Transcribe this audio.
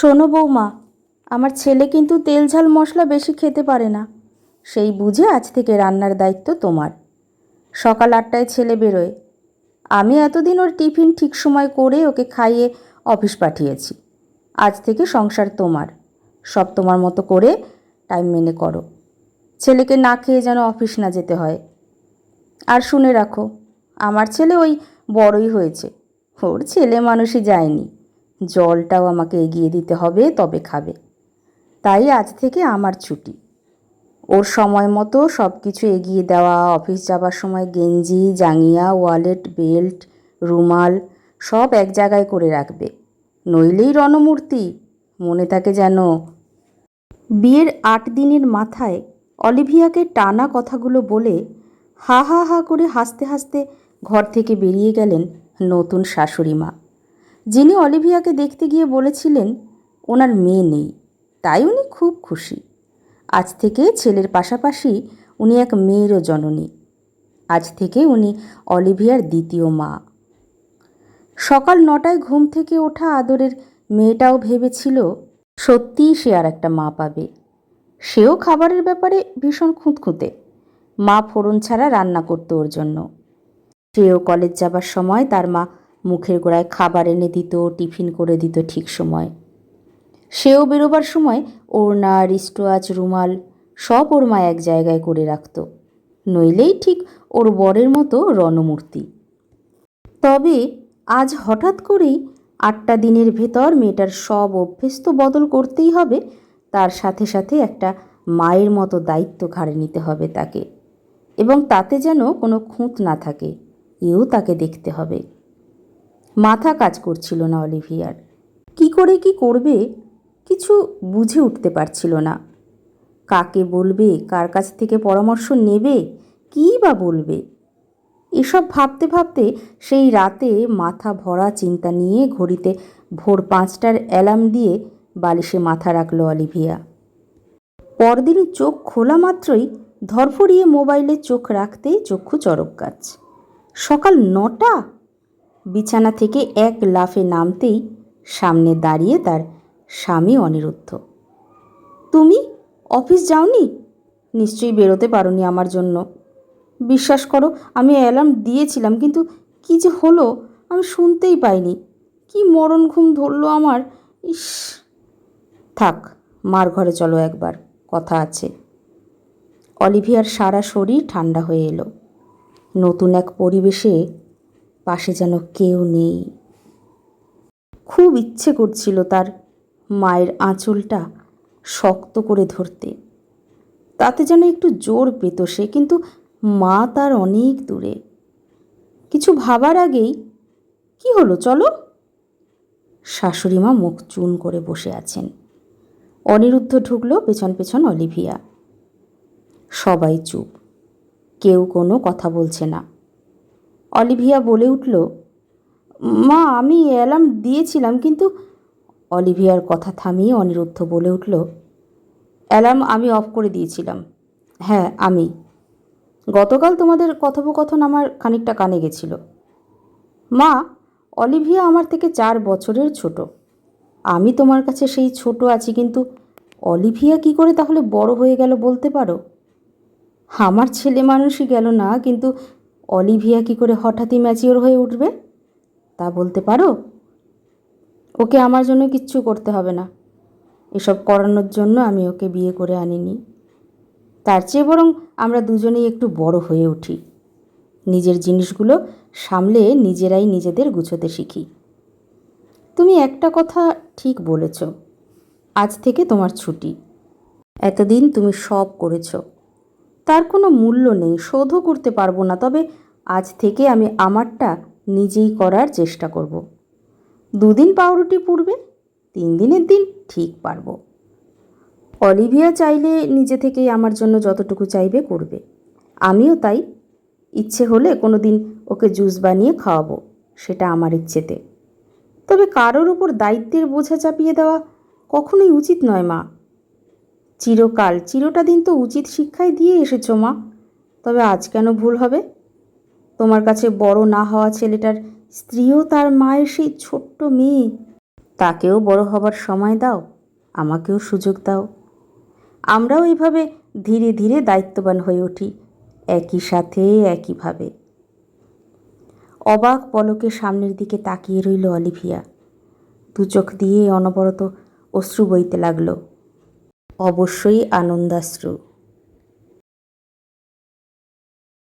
শোনো বৌমা, আমার ছেলে কিন্তু তেল ঝাল মশলা বেশি খেতে পারে না। সেই বুঝে আজ থেকে রান্নার দায়িত্ব তোমার। সকাল আটটায় ছেলে বেরোয়। আমি এতদিন ওর টিফিন ঠিক সময় করে ওকে খাইয়ে অফিস পাঠিয়েছি। আজ থেকে সংসার তোমার। সব তোমার মতো করে টাইম মেনে করো। ছেলেকে না খেয়ে যেন অফিস না যেতে হয়। আর শুনে রাখো, আমার ছেলে ওই বড়ই হয়েছে। ওর ছেলে মানুষই যায়নি। জলটাও আমাকে এগিয়ে দিতে হবে, তবে খাবে। তাই আজ থেকে আমার ছুটি। ওর সময় মতো সব কিছু এগিয়ে দেওয়া, অফিস যাবার সময় গেঞ্জি জাঙিয়া ওয়ালেট, বেল্ট, রুমাল সব এক জায়গায় করে রাখবে। নইলেই রণমূর্তি, মনে থাকে যেন। বিয়ের আট দিনের মাথায় অলিভিয়াকে টানা কথাগুলো বলে হা হা হা করে হাসতে হাসতে ঘর থেকে বেরিয়ে গেলেন নতুন শাশুড়ি মা। যিনি অলিভিয়াকে দেখতে গিয়ে বলেছিলেন, ওনার মেয়ে নেই। তাই উনি খুব খুশি। আজ থেকে ছেলের পাশাপাশি উনি এক মেয়েরও জননী। আজ থেকে উনি অলিভিয়ার দ্বিতীয় মা। সকাল নটায় ঘুম থেকে ওঠা আদরের মেয়েটাও ভেবেছিল, সত্যিই সে আর একটা মা পাবে। সেও খাবারের ব্যাপারে ভীষণ খুঁতখুঁতে। মা ফোড়ন ছাড়া রান্না করতো ওর জন্য। সেও কলেজ যাবার সময় তার মা মুখের গোড়ায় খাবার এনে দিত, টিফিন করে দিত ঠিক সময়। সেও বেরোবার সময় ওড়না রিস্টোয়াচ রুমাল সব ওর মা এক জায়গায় করে রাখত। নইলেই ঠিক ওর বরের মতো রণমূর্তি। তবে আজ হঠাৎ করেই আটটা দিনের ভেতর মেয়েটার সব অভ্যেস তো বদল করতেই হবে, তার সাথে সাথে একটা মায়ের মতো দায়িত্ব ঘাড়ে নিতে হবে তাকে। এবং তাতে যেন কোনো খুঁত না থাকে, এও তাকে দেখতে হবে। মাথা কাজ করছিল না অলিভিয়ার। কি করে কি করবে কিছু বুঝে উঠতে পারছিল না। কাকে বলবে, কার কাছ থেকে পরামর্শ নেবে, কী বা বলবে? এসব ভাবতে ভাবতে সেই রাতে মাথা ভরা চিন্তা নিয়ে ঘড়িতে ভোর পাঁচটার অ্যালার্ম দিয়ে বালিশে মাথা রাখল অলিভিয়া। পরদিনই চোখ খোলা মাত্রই ধরফড়িয়ে মোবাইলে চোখ রাখতেই চক্ষু চরক গাছ সকাল নটা বিছানা থেকে এক লাফে নামতেই সামনে দাঁড়িয়ে তার স্বামী অনিরুদ্ধ। তুমি অফিস যাওনি? নিশ্চয়ই বেরোতে পারোনি আমার জন্য। বিশ্বাস করো, আমি অ্যালার্ম দিয়েছিলাম, কিন্তু কি যে হলো আমি শুনতেই পাইনি। কি মরণ ঘুম ধরলো আমার? ইস। থাক, মার ঘরে চলো একবার, কথা আছে। অলিভিয়ার সারা শরীর ঠান্ডা হয়ে এলো। নতুন এক পরিবেশে পাশে যেন কেউ নেই। খুব ইচ্ছে করছিল তার মায়ের আঁচলটা শক্ত করে ধরতে। তাতে যেন একটু জোর পেত সে, কিন্তু মা তার অনেক দূরে। কিছু ভাবার আগেই, কি হলো, চলো? শাশুড়ি মা মুখ চুন করে বসে আছেন। অনিরুদ্ধ ঢুকলো পেছন পেছন অলিভিয়া। সবাই চুপ। কেউ কোনো কথা বলছে না। অলিভিয়া বলে উঠল, মা, আমি অ্যালার্ম দিয়েছিলাম, কিন্তু অলিভিয়ার কথা থামিয়ে অনিরুদ্ধ বলে উঠল, অ্যালার্ম আমি অফ করে দিয়েছিলাম। হ্যাঁ আমি। গতকাল তোমাদের কথোপকথন আমার খানিকটা কানে গেছিল। মা, অলিভিয়া আমার থেকে চার বছরের ছোট। আমি তোমার কাছে সেই ছোট আছি, কিন্তু অলিভিয়া কি করে তাহলে বড় হয়ে গেল বলতে পারো? আমার ছেলে মানুষই গেল না, কিন্তু অলিভিয়া কি করে হঠাৎই ম্যাচিওর হয়ে উঠবে? তা বলতে পারো? ওকে আমার জন্য কিচ্ছু করতে হবে না। এসব করানোর জন্য আমি ওকে বিয়ে করে আনিনি। তার চেয়ে বরং আমরা দুজনেই একটু বড় হয়ে উঠি। নিজের জিনিসগুলো সামলে নিজেরাই নিজেদের গুছোতে শিখি। তুমি একটা কথা ঠিক বলেছ। আজ থেকে তোমার ছুটি। এতদিন তুমি সব করেছ। তার কোনো মূল্য নেই, শোধও করতে পারব না। তবে আজ থেকে আমি আমারটা নিজেই করার চেষ্টা করব। দুদিন পাউরুটি পুড়বে, তিন দিনের দিন ঠিক পারব। অলিভিয়া চাইলে নিজে থেকেই আমার জন্য যতটুকু চাইবে করবে। আমিও তাই, ইচ্ছে হলে কোনো দিন ওকে জুস বানিয়ে খাওয়াবো, সেটা আমার ইচ্ছেতে। তবে কারোর উপর দায়িত্বের বোঝা চাপিয়ে দেওয়া কখনোই উচিত নয় মা। চিরকাল। চিরটা দিন তো উচিত শিক্ষাই দিয়ে এসেছ, মা। তবে আজ কেন ভুল হবে? তোমার কাছে বড় না হওয়া ছেলেটার স্ত্রীও তার মায়ের সেই ছোট্ট মেয়ে। তাকেও বড় হবার সময় দাও, আমাকেও সুযোগ দাও। আমরাও এইভাবে ধীরে ধীরে দায়িত্ববান হয়ে উঠি, একই সাথে, একইভাবে। অবাক পলকে সামনের দিকে তাকিয়ে রইল অলিভিয়া। দু চোখ দিয়ে অনবরত অশ্রু বইতে লাগল। অবশ্যই আনন্দাশ্রু।